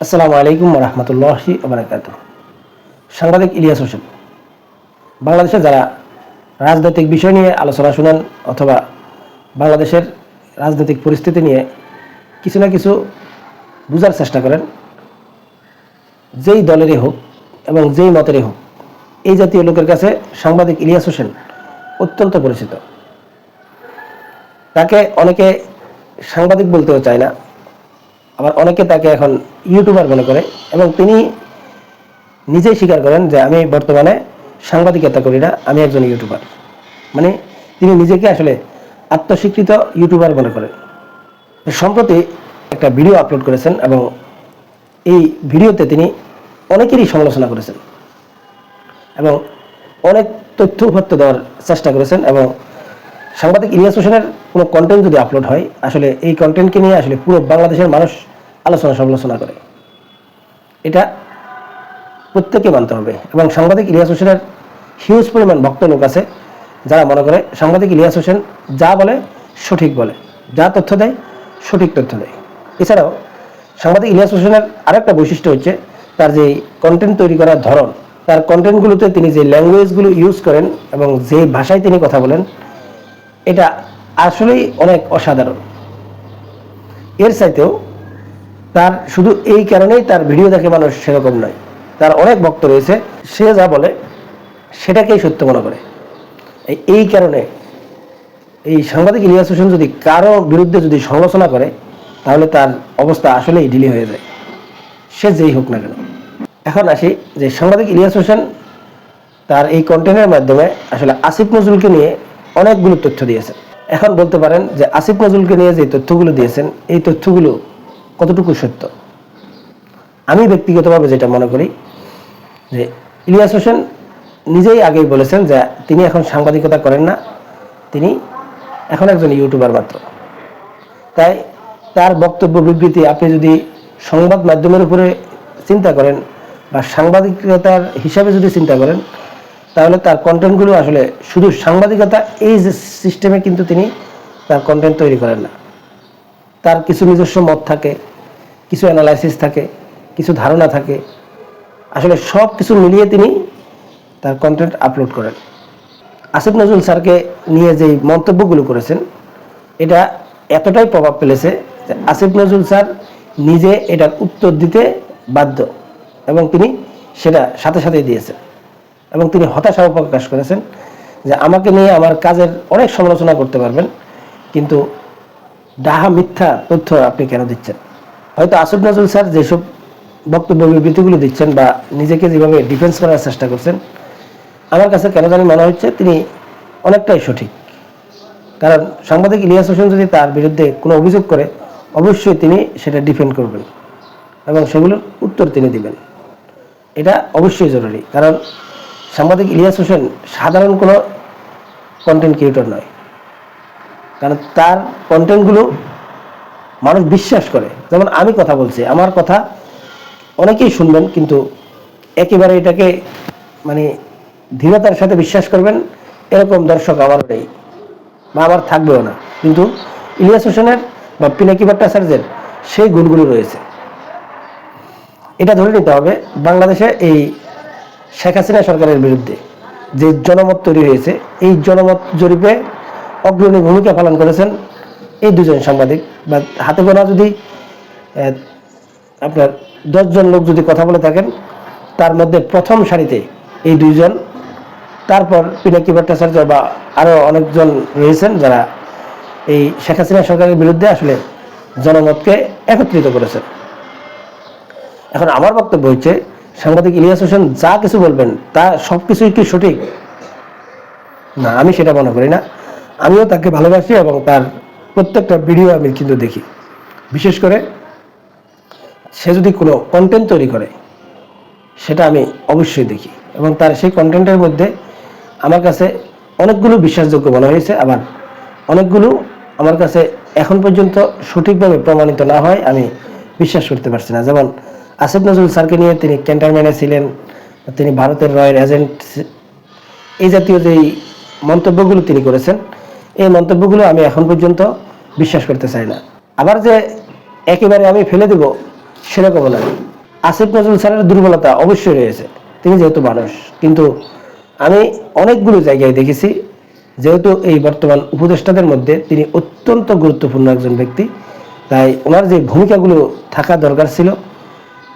আসসালামু আলাইকুম রহমতুল্লাহি আবরাকাত সাংবাদিক ইলিয়াস হোসেন, বাংলাদেশে যারা রাজনৈতিক বিষয় নিয়ে আলোচনা শুনেন অথবা বাংলাদেশের রাজনৈতিক পরিস্থিতি নিয়ে কিছু না কিছু বোঝার চেষ্টা করেন, যেই দলেরই হোক এবং যেই মতেরই হোক, এই জাতীয় লোকের কাছে সাংবাদিক ইলিয়াস হোসেন অত্যন্ত পরিচিত। তাকে অনেকে সাংবাদিক বলতেও চায় না আবার অনেকে তাকে এখন ইউটিউবার মনে করে এবং তিনি নিজেই স্বীকার করেন যে আমি বর্তমানে সাংবাদিকতা করি না, আমি একজন ইউটিউবার মানে তিনি নিজেকে আসলে আত্মস্বীকৃত ইউটিউবার মনে করেন। সম্প্রতি একটা ভিডিও আপলোড করেছেন এবং এই ভিডিওতে তিনি অনেকেরই সমালোচনা করেছেন এবং অনেক তথ্য উপাত্ত দেওয়ার চেষ্টা করেছেন এবং সাংবাদিক ইলিয়াস হোসেনের কোনো কন্টেন্ট যদি আপলোড হয়, আসলে এই কন্টেন্টকে নিয়ে আসলে পুরো বাংলাদেশের মানুষ আলোচনা সমালোচনা করে। এটা প্রত্যেকে মানতে হবে এবং সাংবাদিক ইলিয়াস হোসেনের হিউজ পরিমাণ ভক্ত লোক আছে যারা মনে করে সাংবাদিক ইলিয়াস হোসেন যা বলে সঠিক বলে, যা তথ্য দেয় সঠিক তথ্য দেয়। এছাড়াও সাংবাদিক ইলিয়াস হোসেনের আরেকটা বৈশিষ্ট্য হচ্ছে তার যে কন্টেন্ট তৈরি করার ধরন, তার কন্টেন্টগুলোতে তিনি যে ল্যাঙ্গুয়েজগুলো ইউজ করেন এবং যে ভাষায় তিনি কথা বলেন এটা আসলেই অনেক অসাধারণ। এর চাইতেও তার শুধু এই কারণেই তার ভিডিও দেখে মানুষ সেরকম নয়, তার অনেক ভক্ত রয়েছে, সে যা বলে সেটাকেই সত্য মনে করে। এই- কারণে এই সাংবাদিক ইলিয়াস হোসেন যদি কারও বিরুদ্ধে যদি সমালোচনা করে, তাহলে তার অবস্থা আসলেই ঢিলি হয়ে যায়। সে যেই হোক না কেন। এখন আসি যে সাংবাদিক ইলিয়াস হোসেন তার এই কন্টেন্টের মাধ্যমে আসলে আসিফ নজরুলকে নিয়ে অনেকগুলো তথ্য দিয়েছেন। এখন বলতে পারেন যে আসিফ নজরুলকে নিয়ে যে তথ্যগুলো দিয়েছেন, এই তথ্যগুলো কতটুকু সত্য? আমি ব্যক্তিগতভাবে যেটা মনে করি, যে ইলিয়াস হোসেন নিজেই আগেই বলেছেন যে তিনি এখন সাংবাদিকতা করেন না, তিনি এখন একজন ইউটিউবার মাত্র। তাই তার বক্তব্য বিবৃতি আপনি যদি সংবাদ মাধ্যমের উপরে চিন্তা করেন বা সাংবাদিকতার হিসাবে যদি চিন্তা করেন তাহলে তার কন্টেন্টগুলো আসলে শুধু সাংবাদিকতা, এই যে সিস্টেমে কিন্তু তিনি তার কন্টেন্ট তৈরি করেন না। তার কিছু নিজস্ব মত থাকে, কিছু অ্যানালাইসিস থাকে, কিছু ধারণা থাকে। আসলে সব কিছু মিলিয়ে তিনি তার কন্টেন্ট আপলোড করেন। আসিফ নজরুল স্যারকে নিয়ে যেই মন্তব্যগুলো করেছেন, এটা এতটাই প্রভাব ফেলেছে যে আসিফ নজরুল স্যার নিজে এটার উত্তর দিতে বাধ্য এবং তিনি সেটা সাথে সাথেই দিয়েছেন। এবং তিনি হতাশাও প্রকাশ করেছেন যে আমাকে নিয়ে আমার কাজের অনেক সমালোচনা করতে পারবেন, কিন্তু ডাহা মিথ্যা তথ্য আপনি কেন দিচ্ছেন? হয়তো আসিফ নজরুল স্যার যেসব বক্তব্য বিবৃতিগুলো দিচ্ছেন বা নিজেকে যেভাবে ডিফেন্স করার চেষ্টা করছেন, আমার কাছে কেন জানি মনে হচ্ছে তিনি অনেকটাই সঠিক। কারণ সাংবাদিক ইলিয়াস হোসেন যদি তার বিরুদ্ধে কোনো অভিযোগ করে, অবশ্যই তিনি সেটা ডিফেন্ড করবেন এবং সেগুলোর উত্তর তিনি দিবেন। এটা অবশ্যই জরুরি, কারণ সাংবাদিক ইলিয়াস হোসেন সাধারণ কোনো কন্টেন্ট ক্রিয়েটর নয়। কারণ তার কন্টেন্টগুলো মানুষ বিশ্বাস করে। যেমন আমি কথা বলছি, আমার কথা অনেকেই শুনবেন, কিন্তু একেবারে এটাকে মানে ধীরতার সাথে বিশ্বাস করবেন, এরকম দর্শক আমার নেই বা আমার থাকবেও না। কিন্তু ইলিয়াস হোসেনের বা পিনাকি ভট্টাচার্যের সেই গুণগুলো রয়েছে। এটা ধরে নিতে হবে, বাংলাদেশে এই শেখ হাসিনা সরকারের বিরুদ্ধে যে জনমত তৈরি হয়েছে, এই জনমত জরিপে অগ্রণী ভূমিকা পালন করেছেন এই দুজন সাংবাদিক। বা হাতে গোনা যদি আপনার দশজন লোক যদি কথা বলে থাকেন, তার মধ্যে প্রথম সারিতে এই দুইজন, তারপর পিনাকি ভট্টাচার্য বা আরও অনেকজন রয়েছেন যারা এই শেখ হাসিনা সরকারের বিরুদ্ধে আসলে জনমতকে একত্রিত করেছেন। এখন আমার বক্তব্য হচ্ছে সাংবাদিক ইলিয়াস হোসেন যা কিছু বলবেন, তা সব কিছুই কি সঠিক? না, আমি সেটা মনে করি না। আমিও তাকে ভালোবাসি এবং তার প্রত্যেকটা ভিডিও আমি কিন্তু দেখি। বিশেষ করে সে যদি কোনো কন্টেন্ট তৈরি করে, সেটা আমি অবশ্যই দেখি এবং তার সেই কন্টেন্টের মধ্যে আমার কাছে অনেকগুলো বিশ্বাসযোগ্য মনে হয়েছে। আবার অনেকগুলো আমার কাছে এখন পর্যন্ত সঠিকভাবে প্রমাণিত না হয়, আমি বিশ্বাস করতে পারছি না। যেমন আসিফ নজরুল স্যারকে নিয়ে তিনি ক্যান্টনমেন্টে ছিলেন। তিনি ভারতের রয়্যাল এজেন্ট এই জাতীয় যেই মন্তব্যগুলো তিনি করেছেন, এই মন্তব্যগুলো আমি এখন পর্যন্ত বিশ্বাস করতে চাই না। আবার যে একেবারে আমি ফেলে দেব, সেরকমও নয় আসিফ নজরুল স্যারের দুর্বলতা অবশ্যই রয়েছে। তিনি যেহেতু মানুষ, কিন্তু আমি অনেকগুলো জায়গায় দেখেছি, যেহেতু এই বর্তমান উপদেষ্টাদের মধ্যে তিনি অত্যন্ত গুরুত্বপূর্ণ একজন ব্যক্তি, তাই ওনার যে ভূমিকাগুলো থাকা দরকার ছিল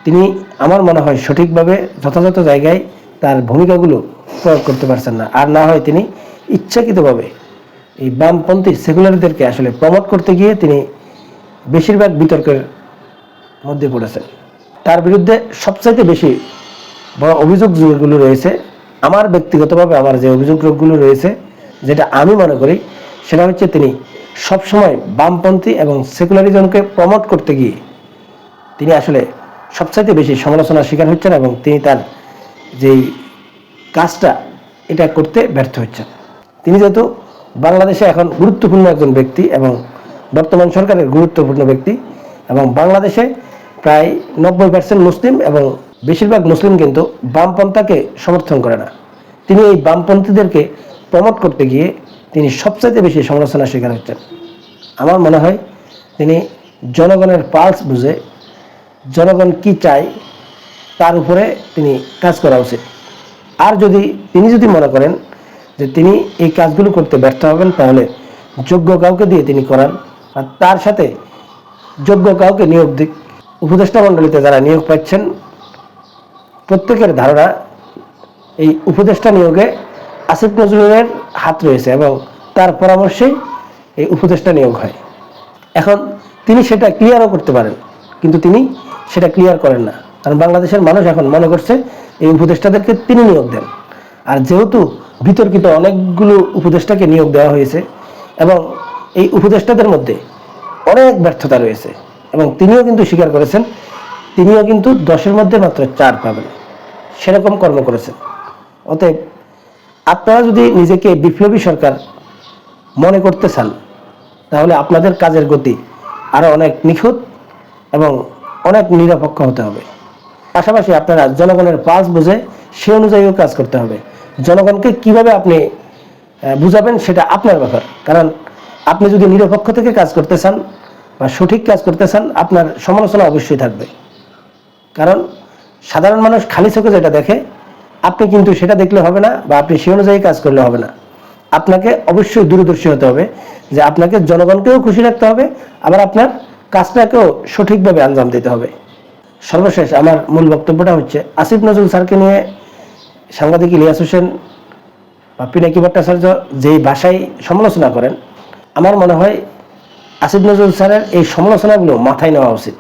তিনি আমার মনে হয় সঠিকভাবে যথাযথ জায়গায় তার ভূমিকাগুলো প্রয়োগ করতে পারছেন না। আর না হয় তিনি ইচ্ছাকৃতভাবে এই বামপন্থী সেকুলারদেরকে আসলে প্রমোট করতে গিয়ে তিনি বেশিরভাগ বিতর্কের মধ্যে পড়েছেন। তার বিরুদ্ধে সবচাইতে বেশি বড় অভিযোগ যেগুলো রয়েছে, আমার ব্যক্তিগতভাবে আমার যে অভিযোগগুলো রয়েছে, যেটা আমি মনে করি, সেটা হচ্ছে তিনি সবসময় বামপন্থী এবং সেকুলারিজমকে প্রমোট করতে গিয়ে তিনি আসলে সবচাইতে বেশি সমালোচনার শিকার হচ্ছেন এবং তিনি তার যেই কাজটা, এটা করতে ব্যর্থ হচ্ছেন। তিনি যেহেতু বাংলাদেশে এখন গুরুত্বপূর্ণ একজন ব্যক্তি এবং বর্তমান সরকারের গুরুত্বপূর্ণ ব্যক্তি এবং বাংলাদেশে প্রায় নব্বই পার্সেন্ট মুসলিম এবং বেশিরভাগ মুসলিম কিন্তু বামপন্থাকে সমর্থন করে না। তিনি এই বামপন্থীদেরকে প্রমোট করতে গিয়ে তিনি সবচাইতে বেশি সমালোচনার শিকার হচ্ছেন। আমার মনে হয় তিনি জনগণের পালস বুঝে জনগণ কি চায়, তার উপরে তিনি কাজ করা উচিত। আর যদি তিনি যদি মনে করেন যে তিনি এই কাজগুলো করতে ব্যর্থ হবেন, তাহলে যোগ্য কাউকে দিয়ে তিনি করান। আর তার সাথে যোগ্য কাউকে নিয়োগ দিক। উপদেষ্টা মণ্ডলীতে যারা নিয়োগ পাচ্ছেন, প্রত্যেকের ধারণা এই উপদেষ্টা নিয়োগে আসিফ নজরুলের হাত রয়েছে এবং তার পরামর্শেই এই উপদেষ্টা নিয়োগ হয়। এখন তিনি সেটা ক্লিয়ারও করতে পারেন, কিন্তু তিনি সেটা ক্লিয়ার করেন না। কারণ বাংলাদেশের মানুষ এখন মনে করছে এই উপদেষ্টাদেরকে তিনি নিয়োগ দেন। আর যেহেতু বিতর্কিত অনেকগুলো উপদেষ্টাকে নিয়োগ দেওয়া হয়েছে এবং এই উপদেষ্টাদের মধ্যে অনেক ব্যর্থতা রয়েছে এবং তিনিও কিন্তু স্বীকার করেছেন, তিনিও কিন্তু দশের মধ্যে মাত্র চার পাবেন। সেরকম কর্ম করেছেন। অতএব আপনারা যদি নিজেকে বিপ্লবী সরকার মনে করতে চান, তাহলে আপনাদের কাজের গতি আরও অনেক নিখুঁত এবং অনেক নিরপেক্ষ হতে হবে। পাশাপাশি আপনারা জনগণের পাস বুঝে সে অনুযায়ীও কাজ করতে হবে। জনগণকে কীভাবে আপনি বুঝাবেন সেটা আপনার ব্যাপার। কারণ আপনি যদি নিরপেক্ষ থেকে কাজ করতে চান বা সঠিক কাজ করতে চান, আপনার সমালোচনা অবশ্যই থাকবে। কারণ সাধারণ মানুষ খালি চোখে যেটা দেখে, আপনি কিন্তু সেটা দেখলে হবে না বা আপনি সে অনুযায়ী কাজ করলে হবে না। আপনাকে অবশ্যই দূরদর্শী হতে হবে যে আপনাকে জনগণকেও খুশি রাখতে হবে, আবার আপনার কাজটাকেও সঠিকভাবে আঞ্জাম দিতে হবে। সর্বশেষ আমার মূল বক্তব্যটা হচ্ছে, আসিফ নজরুল স্যারকে নিয়ে সাংবাদিক ইলিয়াস হোসেন বা পিনাকি ভট্টাচার্য যেই ভাষায় সমালোচনা করেন, আমার মনে হয় আসিফ নজরুল স্যারের এই সমালোচনাগুলো মাথায় নেওয়া উচিত।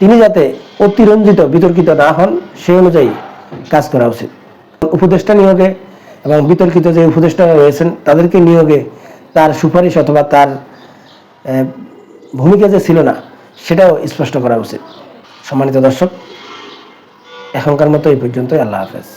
তিনি যাতে অতিরঞ্জিত, বিতর্কিত না হন, সেই অনুযায়ী কাজ করা উচিত। উপদেষ্টা নিয়োগে এবং বিতর্কিত যে উপদেষ্টা রয়েছেন, তাদেরকে নিয়োগে তার সুপারিশ অথবা তার ভূমিকা যে ছিল না, সেটাও স্পষ্ট করা উচিত। সম্মানিত দর্শক, এখনকার মতো এই পর্যন্তই, আল্লাহ হাফেজ।